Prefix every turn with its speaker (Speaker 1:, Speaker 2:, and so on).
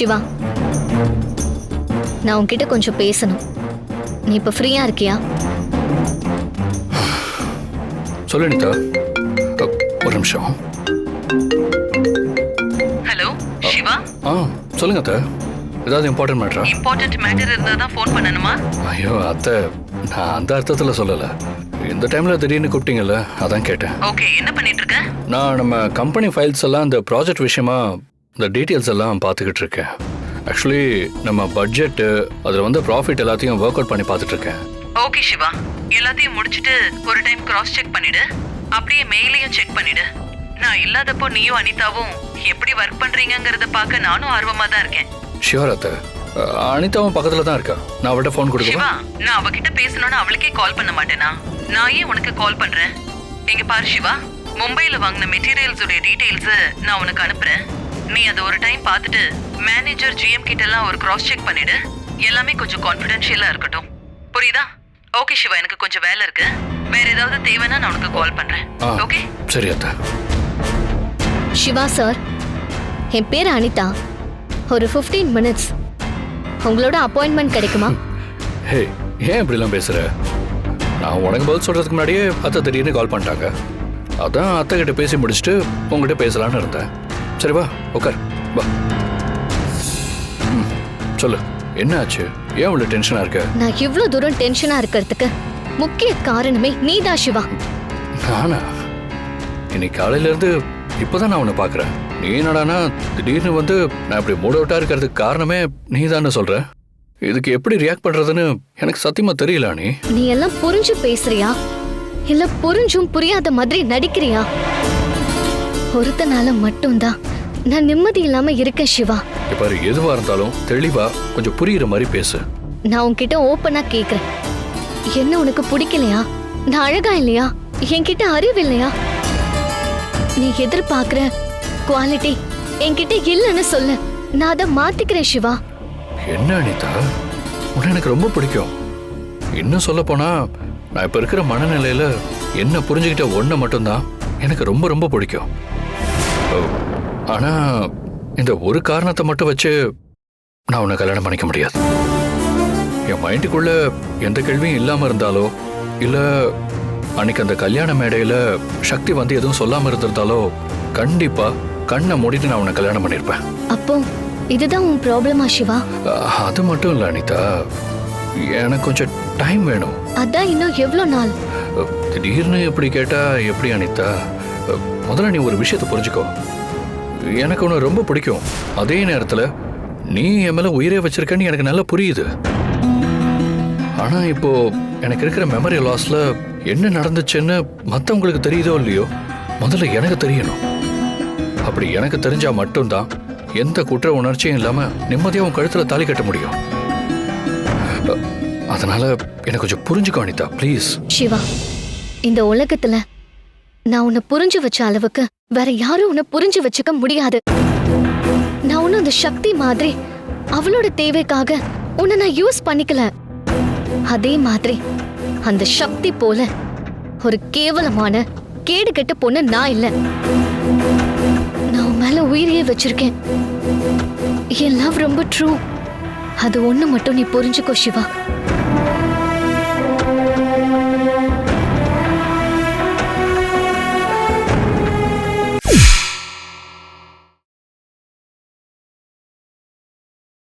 Speaker 1: சிவா. நான் உன்கிட்ட கொஞ்சம் பேசணும். நீ இப்ப ஃப்ரீயா இருக்கியா?
Speaker 2: சொல்லு அ, ஒரு நிமிஷம்.
Speaker 3: ஹலோ சிவா?
Speaker 2: ஆ சொல்லுங்க அத்தை. ஏதாவது இம்பார்ட்டன்ட் மேட்ரா
Speaker 3: இம்பார்ட்டன்ட் மேட்டர் இருந்தா தான் ஃபோன் பண்ணணுமா?
Speaker 2: ஐயோ அத்தை நான் அந்த அர்த்தத்தில் சொல்லலை. இந்த டைமில் திடீர்னு கூப்பிட்டீங்கல்ல அதான் கேட்டேன்.
Speaker 3: ஓகே என்ன பண்ணிட்டு இருக்க?
Speaker 2: நான் நம்ம கம்பெனி ஃபைல்ஸ் எல்லாம் இந்த ப்ராஜெக்ட் விஷயமா இந்த டீட்டெயில்ஸ் எல்லாம் பார்த்துக்கிட்டு இருக்கேன். ஆக்சுவலி நம்ம பட்ஜெட்டு அதில் வந்து ப்ராஃபிட் எல்லாத்தையும் ஒர்க் அவுட் பண்ணி பார்த்துட்டு இருக்கேன்.
Speaker 3: ஓகே சிவா எல்லாத்தையும் முடிச்சிட்டு ஒரு டைம் கிராஸ் செக் பண்ணிடு. அப்படியே மெயிலையும் செக் பண்ணிடு. நான் இல்லாதப்போ நீயும் அனிதாவும் எப்படி ஒர்க் பண்றீங்கங்கறத பார்க்க நானும் ஆர்வமா தான் இருக்கேன்.
Speaker 2: ஷியோர் அத்தை. அனிதாவும் பக்கத்தில் தான் இருக்கா? நான் அவட்ட ஃபோன்
Speaker 3: சிவா நான் அவகிட்ட பேசணும்னு அவளுக்கே கால் பண்ண மாட்டேனா? நான் ஏன் உனக்கு கால் பண்றேன்? இங்க பாரு சிவா மும்பைல வாங்கின மெட்டீரியல்ஸ் உடைய டீடைல்ஸ் நான் உனக்கு அனுப்புறேன். நீ அதை ஒரு டைம் பார்த்துட்டு மேனேஜர் ஜிஎம் கிட்ட எல்லாம் ஒரு கிராஸ் செக் பண்ணிடு. எல்லாமே கொஞ்சம் கான்ஃபிடென்ஷியலா இருக்கட்டும். புரியுதா? ஓகே சிவா எனக்கு கொஞ்சம் வேலை இருக்கு. வேற ஏதாவது தேவைன்னா நான் உனக்கு கால் பண்றேன்.
Speaker 2: ஆ
Speaker 3: ஓகே
Speaker 2: சரி அத்தை.
Speaker 1: சிவா சார் என் பேர் அனிதா. ஒரு 15 மினிட்ஸ் உங்களோட அப்பாயின்மெண்ட் கிடைக்குமா?
Speaker 2: ஹே ஏன் இப்படிலாம் பேசுகிற நான் உனக்கு பதில் சொல்கிறதுக்கு முன்னாடியே அத்தை திடீர்னு கால் பண்ணிட்டாங்க. அதான் அத்தை கிட்ட பேசி முடிச்சுட்டு உங்ககிட்ட பேசலான்னு இருந்தேன். சரி வா உட்கார் வா. சொல்லு என்ன ஆச்சு? ஏன் இவ்வளோ டென்ஷனாக இருக்க?
Speaker 1: நான் இவ்ளோ தூரம் டென்ஷனா இருக்கிறதுக்கு முக்கிய காரணமே நீதான் சிவா.
Speaker 2: நானா? இன்னைக்கு காலையிலேருந்து இப்போதான் நான் உன்னை பார்க்குறேன். நீ என்னடானா திடீர்னு வந்து நான் இப்படி மூட் அவுட்டாக இருக்கிறதுக்கு காரணமே நீ தானே சொல்கிற இதுக்கு எப்படி ரியாக்ட் பண்ணுறதுன்னு எனக்கு சத்தியமாக தெரியல நீ
Speaker 1: நீ எல்லாம் புரிஞ்சு பேசுறியா? இல்ல புரிஞ்சும் புரியாத மாதிரி நடிக்கிறியா? ஒருத்தனால மட்டும்தான் நான் நிம்மதி இல்லாம இருக்கேன் சிவா.
Speaker 2: இப்போ எதுவாக இருந்தாலும் தெளிவாக கொஞ்சம் புரியுற மாதிரி பேசு.
Speaker 1: நான் உன்கிட்ட ஓப்பனா கேக்குறேன். என்ன உனக்கு பிடிக்கலையா? நான் அழகா இல்லையா? என்கிட்ட அறிவு இல்லையா? நீ எதிர்பார்க்கிற குவாலிட்டி என்கிட்ட இல்லைன்னு சொல்லு. நான் அதை மாத்திக்கிறேன் சிவா.
Speaker 2: என்ன அனிதா? உன்னை எனக்கு ரொம்ப பிடிக்கும். இன்னும் சொல்ல போனா நான் இப்போ இருக்கிற மனநிலையில என்ன புரிஞ்சுக்கிட்ட ஒன்றை மட்டும்தான் எனக்கு ரொம்ப ரொம்ப பிடிக்கும். ஆனா இந்த ஒரு காரணத்தை மட்டும் வச்சு நான் உன்னை கல்யாணம் பண்ணிக்க முடியாது. என் மைண்டுக்குள்ள எந்த கேள்வியும் இல்லாம இருந்தாலோ இல்ல அன்னைக்கு அந்த கல்யாண மேடையில சக்தி வந்து எதுவும் சொல்லாம இருந்திருந்தாலோ கண்டிப்பா கண்ணை மூடிட்டு நான் உன்னை கல்யாணம் பண்ணியிருப்பேன்
Speaker 1: அப்போ இதுதான் உன் ப்ராப்ளமா சிவா?
Speaker 2: அது மட்டும் இல்லை அனிதா. எனக்கு கொஞ்சம் டைம் வேணும்.
Speaker 1: அதான் இன்னும் எவ்வளோ நாள்?
Speaker 2: திடீர்னு இப்படி கேட்டா எப்படி அனிதா? முதல்ல நீ ஒரு விஷயத்தை புரிஞ்சுக்கோ. எனக்கு உன்னை ரொம்ப பிடிக்கும். அதே நேரத்தில் நீ என் மேலே உயிரே வச்சிருக்கன்னு எனக்கு நல்லா புரியுது. ஆனால் இப்போ எனக்கு இருக்கிற மெமரி லாஸ்ல என்ன நடந்துச்சுன்னு மற்றவங்களுக்கு தெரியுதோ இல்லையோ முதல்ல எனக்கு தெரியணும். அப்படி எனக்கு தெரிஞ்சா மட்டும்தான் எந்த குற்ற உணர்ச்சியும் இல்லாம நிம்மதியா உன் கழுத்துல தாலி கட்ட முடியும். அதனால எனக்கு கொஞ்சம் புரிஞ்சுக்கோ அனிதா ப்ளீஸ்
Speaker 1: சிவா இந்த உலகத்துல நான் உன்னை புரிஞ்சு வச்ச அளவுக்கு வேற யாரும் உன்னை புரிஞ்சு வச்சுக்க முடியாது. நான் ஒன்னும் அந்த சக்தி மாதிரி அவளோட தேவைக்காக உன்னை நான் யூஸ் பண்ணிக்கல. அதே மாதிரி அந்த சக்தி போல ஒரு கேவலமான கேடு கெட்ட பொண்ணு நான் இல்ல. நான் உன் மேல உயிரியே வச்சிருக்கேன். என் லவ் ரொம்ப ட்ரூ அது ஒண்ணு மட்டும் நீ புரிஞ்சுக்கோ சிவா.